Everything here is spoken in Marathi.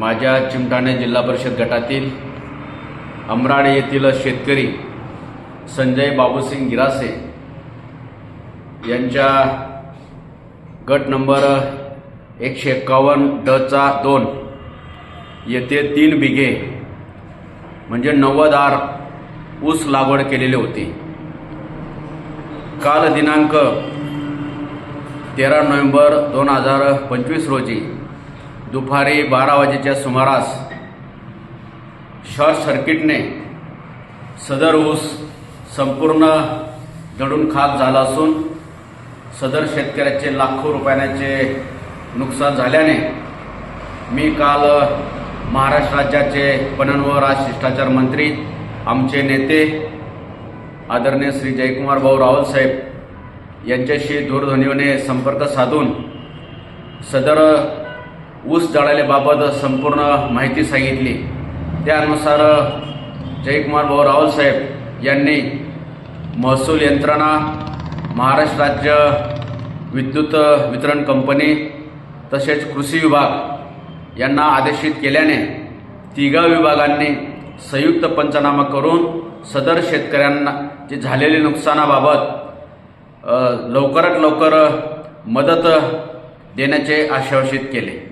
माझ्या चिमठाणे जिल्हा परिषद गटातील अमराड येथील शेतकरी संजय बाबूसिंग गिरासे यांच्या गट नंबर एकशे एक्कावन्न डचा दोन येथे तीन बिघे म्हणजे नव्वद आर ऊस लागवड केलेली होती. काल दिनांक तेरा नोव्हेंबर दोन हजार पंचवीस रोजी दुपारी बारा वाजेच्या सुमारास शॉर्ट सर्किटने सदर ऊस संपूर्ण जडून खाक झाला असून सदर शेतकऱ्याचे लाखो रुपयाचे नुकसान झाल्याने मी काल महाराष्ट्र राज्याचे पणन व राजशिष्टाचार मंत्री आमचे नेते आदरणीय श्री जयकुमार भाऊ रावलसाहेब यांच्याशी दूरध्वनीने संपर्क साधून सदर ऊस जळाल्याबाबत संपूर्ण माहिती सांगितली. त्यानुसार जयकुमार भाऊ रावलसाहेब यांनी महसूल यंत्रणा महाराष्ट्र राज्य विद्युत वितरण कंपनी तसेच कृषी विभाग यांना आदेशित केल्याने तिघा विभागांनी संयुक्त पंचनामा करून सदर शेतकऱ्यांना जे झालेले नुकसानाबाबत लवकरात लवकर मदत देण्याचे आश्वासित केले.